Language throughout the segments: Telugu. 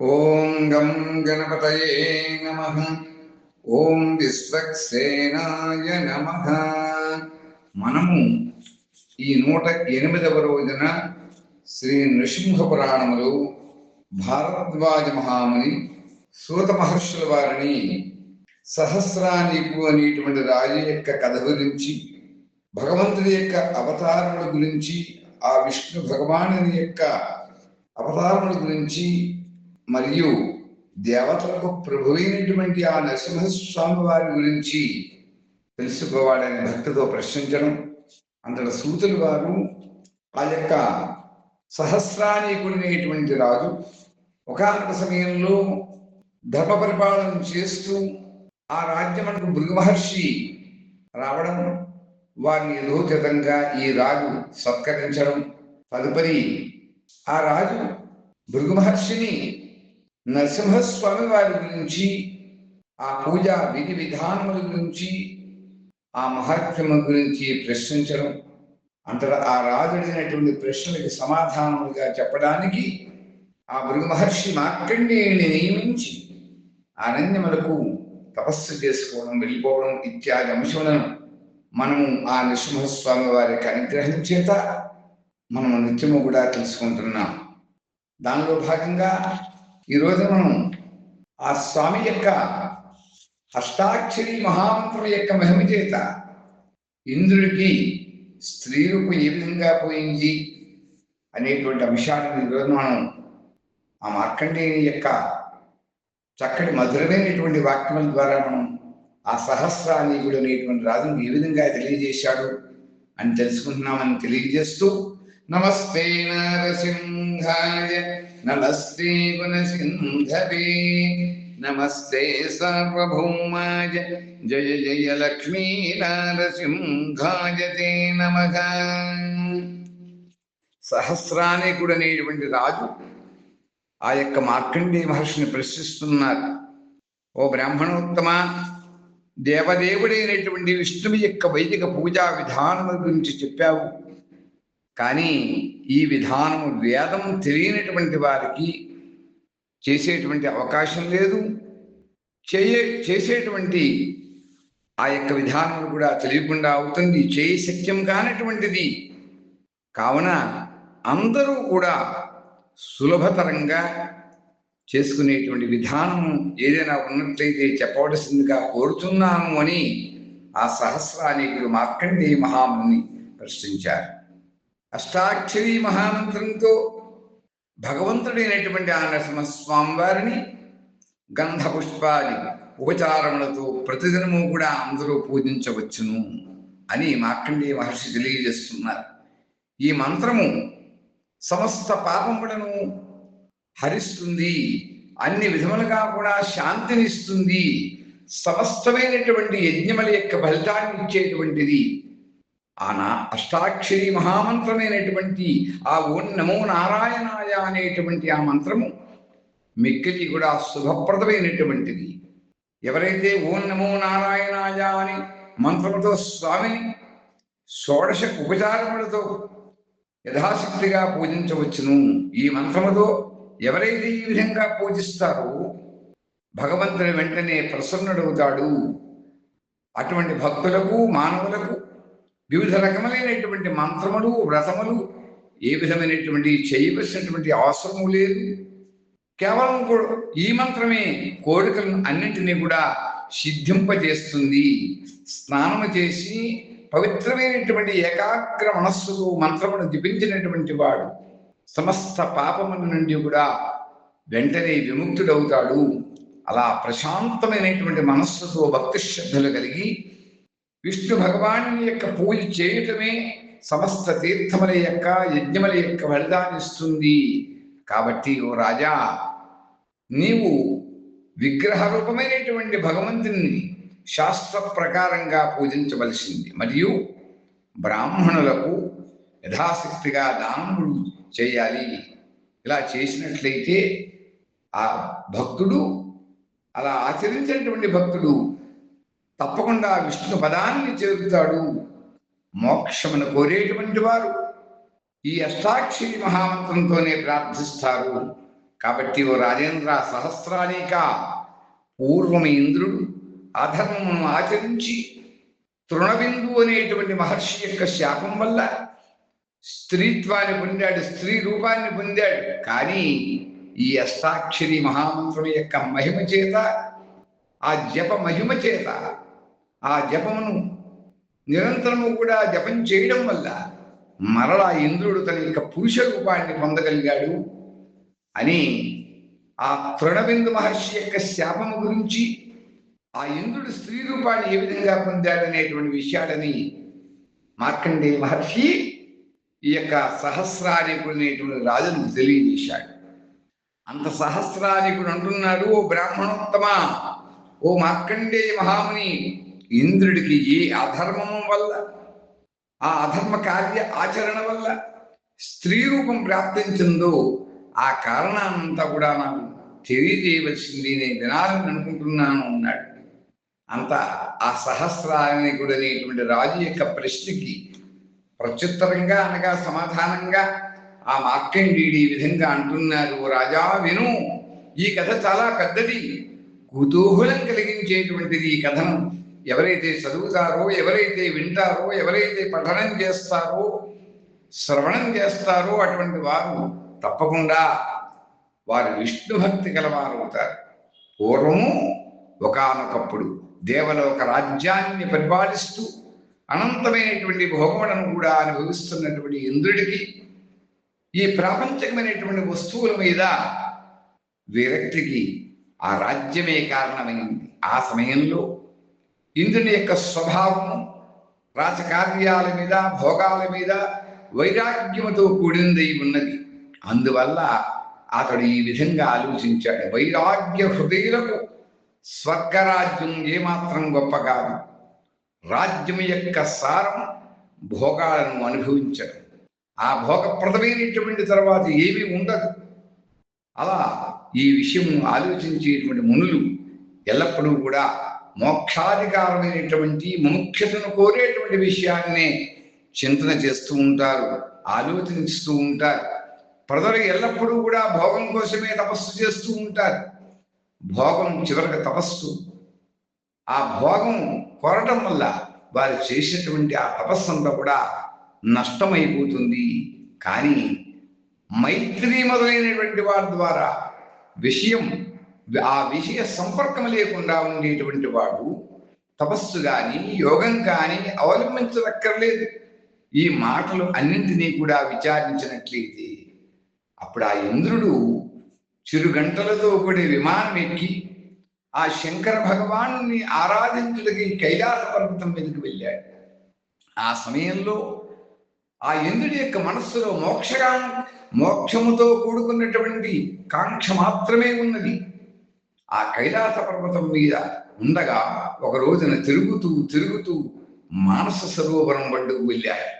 ఓం గం గణపతయే నమ. ఓం విశ్వక్సేనాయ నమ. మనము ఈ నూట ఎనిమిదవ రోజున శ్రీ నృసింహ పురాణములు భారద్వాజ మహాముని సూత మహర్షుల వారిని సహస్రానికు అనేటువంటి రాజు యొక్క కథ గురించి భగవంతుడి యొక్క అవతారముల గురించి ఆ విష్ణు భగవానుని యొక్క అవతారముల గురించి మరియు దేవతలకు ప్రభువైనటువంటి ఆ నరసింహస్వామి వారి గురించి తెలుసుకోవాలని భక్తితో ప్రశ్నించడం. అంతట సూతులు వారు ఆ యొక్క సహస్రానీకుడినటువంటి రాజు ఒకనొక సమయంలో ధర్మ పరిపాలన చేస్తూ ఆ రాజ్యమునకు భృగు మహర్షి రావడం వారిని యథోచితంగా ఈ రాజు సత్కరించడం తదుపరి ఆ రాజు భృగు మహర్షిని నరసింహస్వామి వారి గురించి ఆ పూజా విధి విధానముల గురించి ఆ మహత్యము గురించి ప్రశ్నించడం అంతటా ఆ రాజు అడిగినటువంటి ప్రశ్నలకు సమాధానములుగా చెప్పడానికి ఆ భృగు మహర్షి మార్కండేయుని నియమించి అరణ్యములకు తపస్సు చేసుకోవడం వెళ్ళిపోవడం ఇత్యాది అంశములను మనము ఆ నృసింహస్వామి వారికి అనుగ్రహం చేత మనము నిత్యము కూడా తెలుసుకుంటున్నాం. దానిలో భాగంగా ఈరోజు మనం ఆ స్వామి యొక్క అష్టాక్షరి మహామంత్రం యొక్క మహిమ చేత ఇంద్రుడికి స్త్రీ రూపం ఏ విధంగా పోయింది అనేటువంటి అంశాన్ని ఈరోజు మనం ఆ మార్కండేయుని యొక్క చక్కటి మధురమైనటువంటి వాక్యముల ద్వారా మనం ఆ సహస్రానీయుడు అనేటువంటి రాజును ఏ విధంగా తెలియజేశాడు అని తెలుసుకుంటున్నామని తెలియజేస్తూ నమస్తే నరసింహాయ నమస్తే గుణసింధవే నమస్తే సార్వభౌమాయ జయ జయ లక్ష్మీ నరసింహాయ తే నమః. సహస్రానేకుడు అనేటువంటి రాజు ఆ యొక్క మార్కండే మహర్షిని ప్రశ్నిస్తున్నారు. ఓ బ్రాహ్మణోత్తమ దేవదేవుడైనటువంటి విష్ణువు యొక్క వైదిక పూజా విధానము గురించి చెప్పావు. కానీ ఈ విధానము వేదం తెలియనటువంటి వారికి చేసేటువంటి అవకాశం లేదు. చేయ చేసేటువంటి ఆ యొక్క విధానం కూడా తెలియకుండా అవుతుంది. చేయి శక్యం కానటువంటిది. కావున అందరూ కూడా సులభతరంగా చేసుకునేటువంటి విధానం ఏదైనా ఉన్నట్లయితే చెప్పవలసిందిగా కోరుతున్నాను అని ఆ సహస్రానికి మార్కండేయ మహాముని ప్రశ్నించారు. అష్టాక్షరి మహామంత్రంతో భగవంతుడైనటువంటి ఆ నరసింహస్వామి వారిని గంధ ఉపచారములతో ప్రతిదినము కూడా అందరూ పూజించవచ్చును అని మార్కండేయ మహర్షి తెలియజేస్తున్నారు. ఈ మంత్రము సమస్త పాపములను హరిస్తుంది అన్ని విధములుగా కూడా శాంతినిస్తుంది సమస్తమైనటువంటి యజ్ఞముల యొక్క ఫలితాన్ని ఇచ్చేటువంటిది ఆనా అష్టాక్షరి మహామంత్రమైనటువంటి ఆ ఓం నమో నారాయణాయ అనేటువంటి ఆ మంత్రము మిక్కిలి కూడా శుభప్రదమైనటువంటిది. ఎవరైతే ఓం నమో నారాయణాయ అని మంత్రముతో స్వామిని షోడశ ఉపచారములతో యథాశక్తిగా పూజించవచ్చును ఈ మంత్రముతో ఎవరైతే ఈ విధంగా పూజిస్తారో భగవంతుని వెంటనే ప్రసన్నుడవుతాడు. అటువంటి భక్తులకు మానవులకు వివిధ రకములైనటువంటి మంత్రములు వ్రతములు ఏ విధమైనటువంటి చేయవలసినటువంటి అవసరము లేదు. కేవలం ఈ మంత్రమే కోరికలను అన్నింటినీ కూడా సిద్ధింపజేస్తుంది. స్నానము చేసి పవిత్రమైనటువంటి ఏకాగ్ర మనస్సుకు మంత్రమును జపించినటువంటి వాడు సమస్త పాపముల నుండి కూడా వెంటనే విముక్తుడవుతాడు. అలా ప్రశాంతమైనటువంటి మనస్సుతో భక్తి శ్రద్ధలు కలిగి విష్ణు భగవాన్ యొక్క పూజ చేయటమే సమస్త తీర్థముల యొక్క యజ్ఞముల యొక్క ఫలితాన్ని ఇస్తుంది కాబట్టి ఓ రాజా నీవు విగ్రహ రూపమైనటువంటి భగవంతుని శాస్త్ర ప్రకారంగా పూజించవలసింది. మరియు బ్రాహ్మణులకు యథాశక్తిగా దానములు చేయాలి. ఇలా చేసినట్లయితే ఆ భక్తుడు అలా ఆచరించినటువంటి భక్తుడు తప్పకుండా విష్ణు పదాన్ని చేరుతాడు. మోక్షమును కోరేటువంటి వారు ఈ అష్టాక్షరి మహామంత్రంతోనే ప్రార్థిస్తారు. కాబట్టి ఓ రాజేంద్ర సహస్రానేక పూర్వం ఇంద్రుడు అధర్మమును ఆచరించి తృణబిందు అనేటువంటి మహర్షి యొక్క శాపం వల్ల స్త్రీత్వాన్ని పొందాడు స్త్రీ రూపాన్ని పొందాడు. కానీ ఈ అష్టాక్షరి మహామంత్రం యొక్క మహిమ చేత ఆ జప మహిమ చేత ఆ జపమును నిరంతరము కూడా జపం చేయడం వల్ల మరలా ఇంద్రుడు తన యొక్క పురుష రూపాన్ని పొందగలిగాడు అని ఆ తృణబిందు మహర్షి యొక్క శాపము గురించి ఆ ఇంద్రుడు స్త్రీ రూపాన్ని ఏ విధంగా పొందాడనేటువంటి విషయాలని మార్కండేయ మహర్షి ఈ యొక్క సహస్రానికుడనేటువంటి రాజును తెలియజేశాడు. అంత సహస్రానికుడు అంటున్నాడు ఓ బ్రాహ్మణోత్తమ ఓ మార్కండేయ మహాముని ఇంద్రుడికి ఏ అధర్మము వల్ల ఆ అధర్మ కార్య ఆచరణ వల్ల స్త్రీ రూపం ప్రాప్తించిందో ఆ కారణాన్నంతా కూడా నాకు తెలియజేయవలసింది నేను వినాలని అనుకుంటున్నాను అన్నాడు. అంత ఆ సహస్రానికుడు అనేటువంటి రాజు యొక్క ప్రశ్నకి ప్రత్యుత్తరంగా అనగా సమాధానంగా ఆ మార్కండీయుడు ఈ విధంగా అంటున్నారు "ఓ రాజా విను ఈ కథ చాలా పెద్దది. కుతూహలం కలిగించేటువంటిది ఈ కథను. ఎవరైతే చదువుతారో ఎవరైతే వింటారో ఎవరైతే పఠనం చేస్తారో శ్రవణం చేస్తారో అటువంటి వారు తప్పకుండా వారు విష్ణు భక్తి గలవారు అవుతారు. పూర్వము ఒకానొకప్పుడు దేవలోక రాజ్యాన్ని పరిపాలిస్తూ అనంతమైనటువంటి భోగములను కూడా అనుభవిస్తున్నటువంటి ఇంద్రుడికి ఈ ప్రాపంచకమైనటువంటి వస్తువుల మీద విరక్తికి ఆ రాజ్యమే కారణమైంది. ఆ సమయంలో ఇంద్రుని యొక్క స్వభావము రాజకార్యాల మీద భోగాల మీద వైరాగ్యముతో కూడిందై ఉన్నది. అందువల్ల అతడు ఈ విధంగా ఆలోచించాడు. వైరాగ్య హృదయులకు స్వర్గరాజ్యం ఏమాత్రం గొప్ప కాదు. రాజ్యం యొక్క సారం భోగాలను అనుభవించడం. ఆ భోగప్రదమైనటువంటి తర్వాత ఏమీ ఉండదు. అలా ఈ విషయం ఆలోచించేటువంటి మునులు ఎల్లప్పుడూ కూడా మోక్షాధికారమైనటువంటి ముఖ్యతను కోరేటువంటి విషయాన్నే చింతన చేస్తూ ఉంటారు ఆలోచిస్తూ ఉంటారు. ప్రజలు ఎల్లప్పుడూ కూడా భోగం కోసమే తపస్సు చేస్తూ ఉంటారు. భోగం చివరికి తపస్సు. ఆ భోగం కోరటం వల్ల వారు చేసేటువంటి ఆ తపస్సు అంతా కూడా నష్టమైపోతుంది. కానీ మైత్రి మొదలైనటువంటి వారి ద్వారా విషయం ఆ విషయ సంపర్కం లేకుండా ఉండేటువంటి వాడు తపస్సు కానీ యోగం కానీ అవలంబించదక్కర్లేదు. ఈ మాటలు అన్నింటినీ కూడా విచారించినట్లయితే అప్పుడు ఆ ఇంద్రుడు చిరుగంటలతో కూడి విమానం ఎక్కి ఆ శంకర భగవాను ఆరాధించుడికి కైలాస పర్వతం మీదకి వెళ్ళాడు. ఆ సమయంలో ఆ ఇంద్రుడి యొక్క మనస్సులో మోక్షగా మోక్షముతో కూడుకున్నటువంటి కాంక్ష మాత్రమే ఉన్నది. ఆ కైలాస పర్వతం మీద ఉండగా ఒక రోజున తిరుగుతూ తిరుగుతూ మానస సరోవరం వండుకు వెళ్ళారు.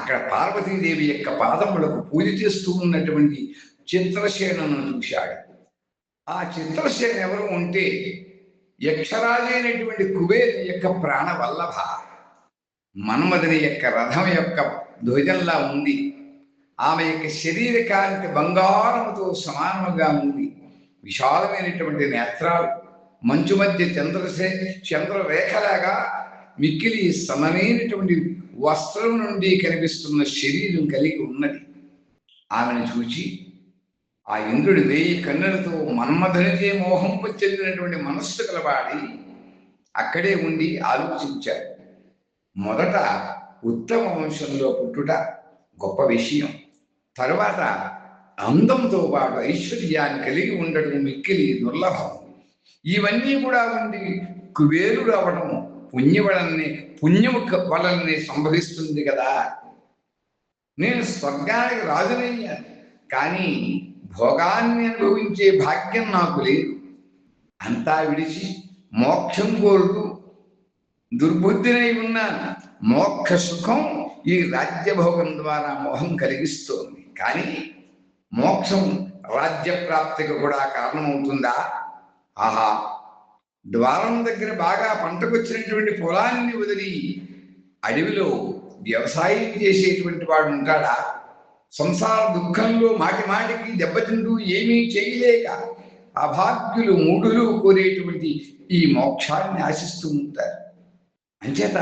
అక్కడ పార్వతీదేవి యొక్క పాదములకు పూజ చేస్తూ ఉన్నటువంటి చిత్రసేనను చూశాడు. ఆ చిత్రసేన ఎవరు ఉంటే యక్షరాజైనటువంటి కుబేరు యొక్క ప్రాణవల్లభ మన్మధుని యొక్క రథం యొక్క ధ్వజంలా ఉంది. ఆమె యొక్క శరీర బంగారముతో సమానముగా ఉంది. విశాలమైనటువంటి నేత్రాలు. మంచు మధ్య చంద్రశే చంద్రరేఖలాగా మిక్కిలి సమమైనటువంటి వస్త్రం నుండి కనిపిస్తున్న శరీరం కలిగి ఉన్నది. ఆమెను చూచి ఆ ఇంద్రుడి వేయి కన్నులతో మన్మధనిచే మోహంపు చెందినటువంటి మనస్సు కలవాడి అక్కడే ఉండి ఆలోచించాడు. మొదట ఉత్తమ వంశంలో పుట్టుట గొప్ప విషయం. తరువాత అందంతో పాటు ఐశ్వర్యాన్ని కలిగి ఉండడం మిక్కిలి దుర్లభం. ఇవన్నీ కూడా ఉండి కుబేరుడు అవడం పుణ్యవలనే పుణ్యము వలనే సంభవిస్తుంది కదా. నేను స్వర్గానికి రాజునయ్యాను కానీ భోగాన్ని అనుభవించే భాగ్యం నాకు లేదు. అంతా విడిచి మోక్షం కోరుతూ దుర్బుద్ధినై ఉన్న మోక్ష సుఖం ఈ రాజ్యభోగం ద్వారా మోహం కలిగిస్తోంది. కానీ మోక్షం రాజ్య ప్రాప్తికి కూడా కారణమవుతుందా? ఆహా ద్వారం దగ్గర బాగా పంటకొచ్చినటువంటి పొలాన్ని వదిలి అడవిలో వ్యవసాయం చేసేటువంటి వాడు ఉంటాడా? సంసార దుఃఖంలో మాటి మాటికి దెబ్బతింటూ ఏమీ చేయలేక అభాగ్యులు మూఢులు కోరేటువంటి ఈ మోక్షాన్ని ఆశిస్తూ ఉంటారు. అంచేత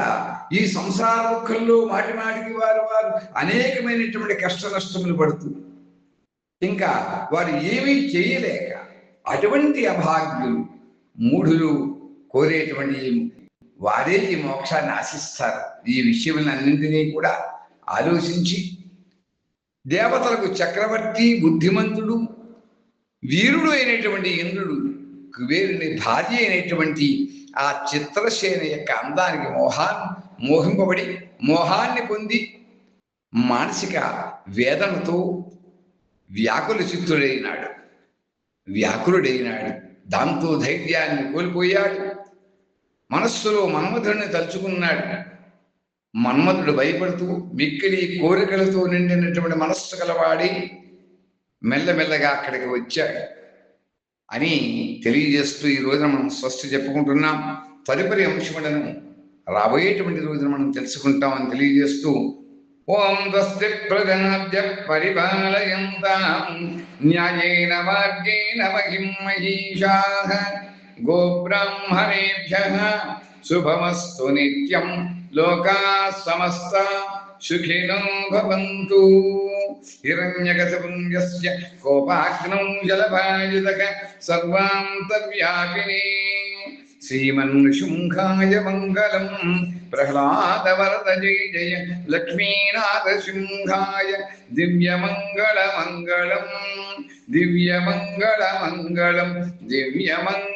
ఈ సంసార దుఃఖంలో మాటి మాటికి వారు వారు అనేకమైనటువంటి కష్ట నష్టములు పడుతూ ఇంకా వారు ఏమీ చేయలేక అటువంటి అభాగ్యులు మూఢులు కోరేటువంటి వారే ఈ మోక్షాన్ని ఆశిస్తారు. ఈ విషయములన్నింటినీ కూడా ఆలోచించి దేవతలకు చక్రవర్తి బుద్ధిమంతుడు వీరుడు అయినటువంటి ఇంద్రుడు కుబేరుని భార్య అయినటువంటి ఆ చిత్రసేన యొక్క అందానికి మోహాన్ మోహింపబడి మోహాన్ని పొంది మానసిక వేదనతో వ్యాకుల చిత్తుడైనాడు వ్యాకులుడైనాడు. దాంతో ధైర్యాన్ని కోల్పోయాడు. మనస్సులో మన్మధుడిని తలుచుకున్నాడు. మన్మధుడు భయపడుతూ మిక్కిలి కోరికలతో నిండినటువంటి మనస్సు కలవాడి మెల్లమెల్లగా అక్కడికి వచ్చాడు. అని తెలియజేస్తూ ఈ రోజున మనం స్వస్తి చెప్పుకుంటున్నాం. తదుపరి అంశములను రాబోయేటువంటి రోజున మనం తెలుసుకుంటామని తెలియజేస్తూ ॐ स्वस्तिप्रजाभ्यः परिपालयन्ताम्। न्यायेन मार्गेण महिं महीषाः। शुभमस्तु नित्यं। लोकाः समस्ता सुखिनो भवन्तु। कोपाग्नौ ശ്രീമന് ശുംഖായ മംഗളം പ്രഹ്ലാദവരദജയ ജയ. ലക്ഷ്മീനാഥ ശുംഖായ ദിവ്യമംഗളമംഗളം. ദിവ്യമംഗളമംഗളം ദിവ്യമംഗളമംഗളം.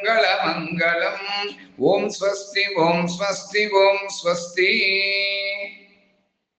ഓം സ്വസ്തി ഓം സ്വസ്തി ഓം സ്വസ്തി.